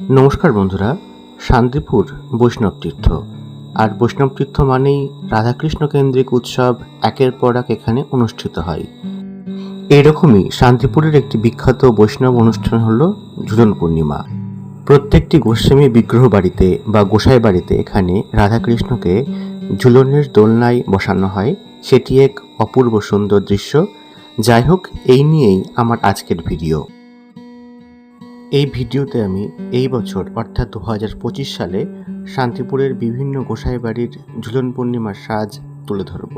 নমস্কার বন্ধুরা, শান্তিপুর বৈষ্ণব তীর্থ। আর বৈষ্ণব তীর্থ মানেই রাধাকৃষ্ণ কেন্দ্রিক উৎসব একের পর এক এখানে অনুষ্ঠিত হয়। এরকমই শান্তিপুরের একটি বিখ্যাত বৈষ্ণব অনুষ্ঠান হল ঝুলন পূর্ণিমা। প্রত্যেকটি গোস্বামী বিগ্রহ বাড়িতে বা গোসাই বাড়িতে এখানে রাধাকৃষ্ণকে ঝুলনের দোলনায় বসানো হয়। সেটি এক অপূর্ব সুন্দর দৃশ্য। যাই হোক, এই নিয়েই আমার আজকের ভিডিও। এই ভিডিওতে আমি এই বছর, অর্থাৎ দু হাজার পঁচিশ সালে, শান্তিপুরের বিভিন্ন গোসাই বাড়ির ঝুলন পূর্ণিমার সাজ তুলে ধরব।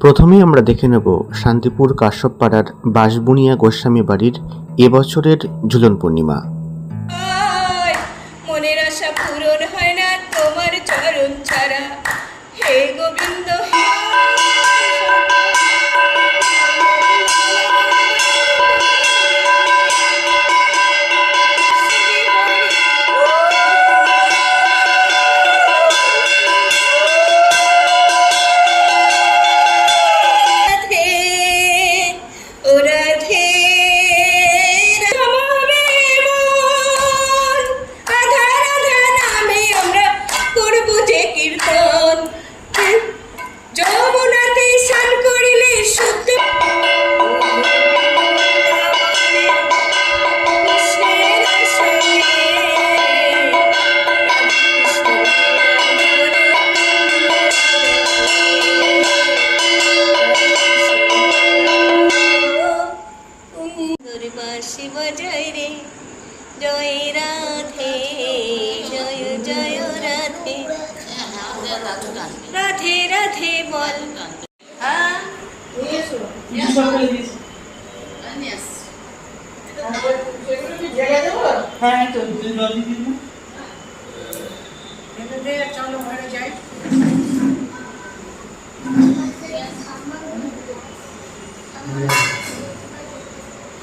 প্রথমেই আমরা দেখে নেব শান্তিপুর কাশ্যপপাড়ার বাঁশবুনিয়া গোস্বামী বাড়ির এবছরের ঝুলন পূর্ণিমা। হয় না তোমার চরণ ছাড়া। হে গোবিন্দ, হে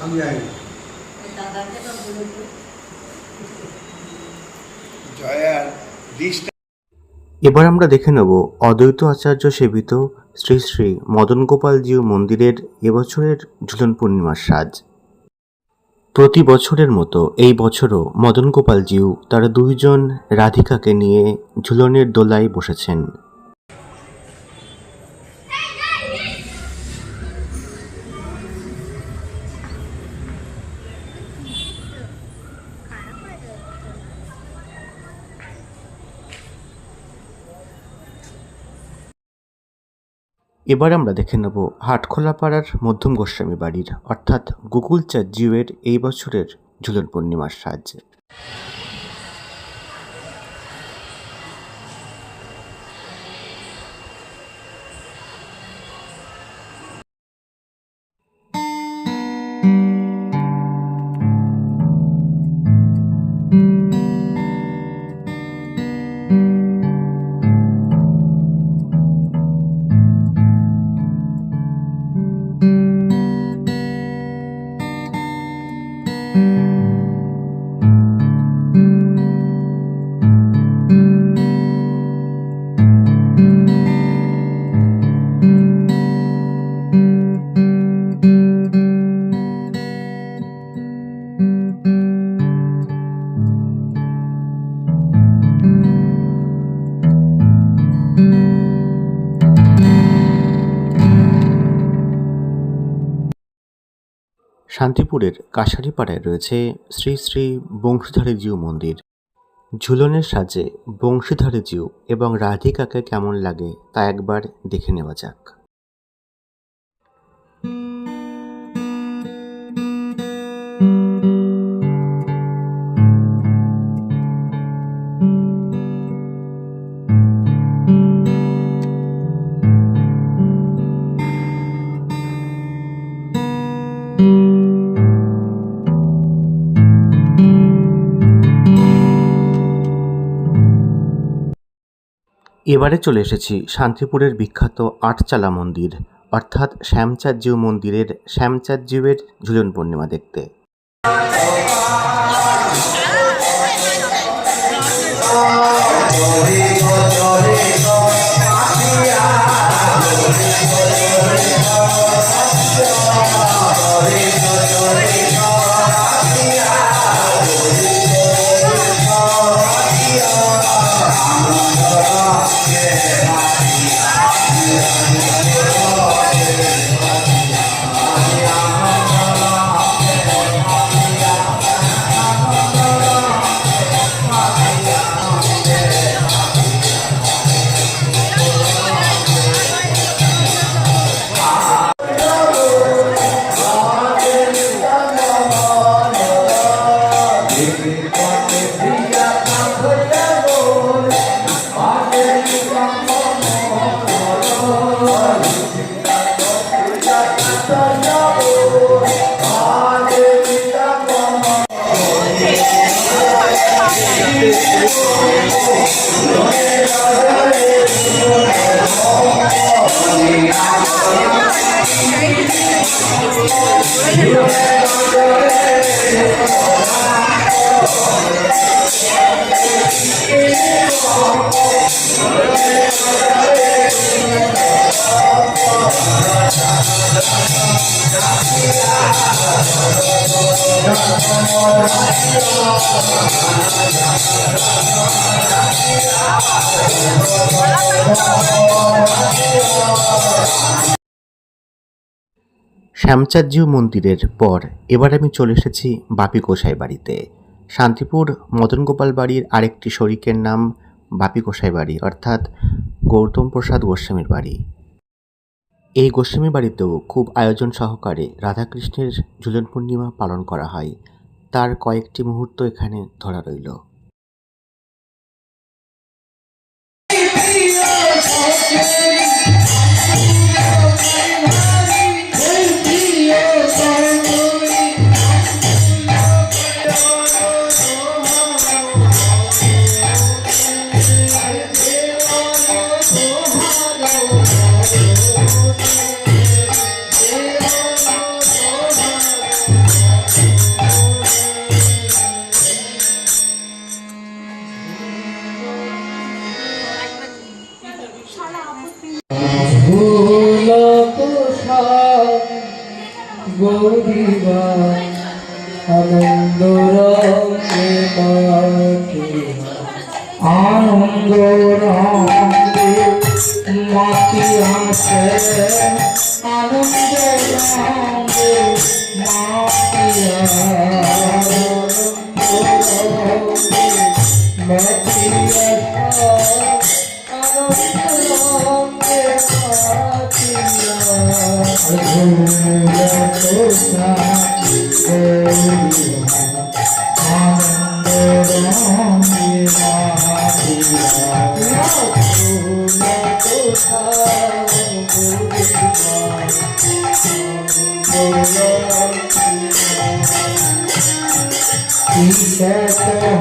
আমি জানি জয়ার দিশটা এবার আমরা দেখে নেব অদ্বৈত আচার্য সেবিত শ্রী শ্রী মদন গোপালজিউ মন্দিরের এবছরের ঝুলন পূর্ণিমার সাজ। প্রতি বছরের মতো এই বছরও মদন গোপালজিউ তারা দুইজন রাধিকাকে নিয়ে ঝুলনের দোলায় বসেছেন। এবার আমরা দেখে নেব হাটখোলাপাড়ার মধ্যম গোস্বামী বাড়ির, অর্থাৎ গোকুলচাঁদ জিওয়ের এই বছরের ঝুলন পূর্ণিমার সাজ। শান্তিপুরের কাশারিপাড়ায় রয়েছে শ্রী শ্রী বংশীধারী জিউ মন্দির। ঝুলনের সাজে বংশীধারী জিউ এবং রাধিকাকে কেমন লাগে তা একবার দেখে নেওয়া যাক। এবারে চলে এসেছি শান্তিপুরের বিখ্যাত আটচালা মন্দির, অর্থাৎ শ্যামচাঁদ জিউ মন্দিরের শ্যামচাঁদজিউয়ের ঝুলন পূর্ণিমা দেখতে। শ্যামচাঁদজিউ মন্দিরের পর এবার আমি চলে এসেছি বাপি গোসাই বাড়িতে। শান্তিপুর মদন গোপাল বাড়ির আরেকটি শরিকের নাম বাপি গোসাই বাড়ি, অর্থাৎ গৌতম প্রসাদ গোস্বামীর বাড়ি। এই গোস্বামী বাড়িতেও খুব আয়োজন সহকারে রাধাকৃষ্ণের ঝুলন পূর্ণিমা পালন করা হয়। তার কয়েকটি মুহূর্ত এখানে ধরা রইল। Yeah. ஆனந்தோ ராமந்தே மாத்தி ஆனந்தே ராமந்தே Oh,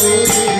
Hallelujah.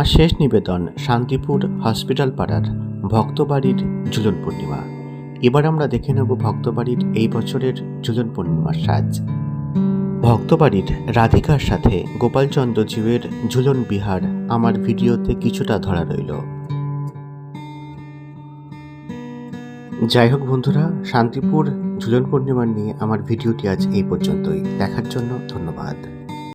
আমার শেষ নিবেদন শান্তিপুর হসপিটাল পাড়ার ভক্তবাড়ির ঝুলন পূর্ণিমা। এবার আমরা দেখে নেব ভক্তবাড়ির এই বছরের ঝুলন পূর্ণিমার সাজ। ভক্তবাড়ির রাধিকার সাথে গোপালচন্দ্র জীবের ঝুলন বিহার আমার ভিডিওতে কিছুটা ধরা রইল। যাই হোক বন্ধুরা, শান্তিপুর ঝুলন পূর্ণিমা নিয়ে আমার ভিডিওটি আজ এই পর্যন্তই। দেখার জন্য ধন্যবাদ।